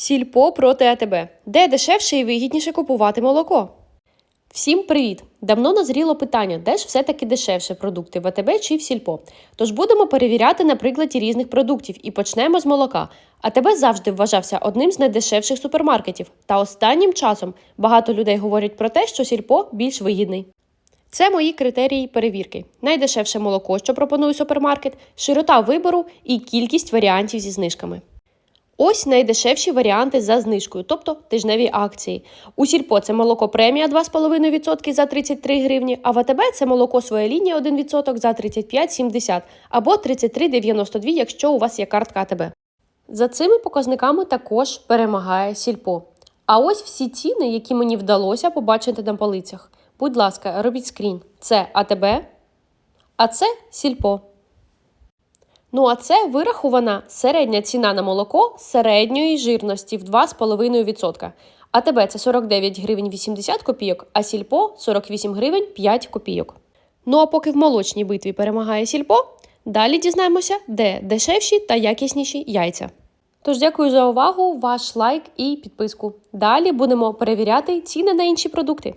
Сільпо проти АТБ. Де дешевше і вигідніше купувати молоко? Всім привіт! Давно назріло питання, де ж все-таки дешевше продукти в АТБ чи в Сільпо. Тож будемо перевіряти на прикладі різних продуктів і почнемо з молока. АТБ завжди вважався одним з найдешевших супермаркетів. Та останнім часом багато людей говорять про те, що Сільпо більш вигідний. Це мої критерії перевірки: найдешевше молоко, що пропонує супермаркет, широта вибору і кількість варіантів зі знижками. Ось найдешевші варіанти за знижкою, тобто тижневі акції. У Сільпо це молоко премія 2,5% за 33 гривні, а в АТБ це молоко своя лінія 1% за 35,70 або 33,92, якщо у вас є картка АТБ. За цими показниками також перемагає Сільпо. А ось всі ціни, які мені вдалося побачити на полицях. Будь ласка, робіть скрін. Це АТБ, а це Сільпо. Ну а це вирахована середня ціна на молоко середньої жирності в 2,5%. АТБ це 49 гривень 80 копійок, а Сільпо 48 гривень 5 копійок. Ну а поки в молочній битві перемагає Сільпо, далі дізнаємося, де дешевші та якісніші яйця. Тож дякую за увагу, ваш лайк і підписку. Далі будемо перевіряти ціни на інші продукти.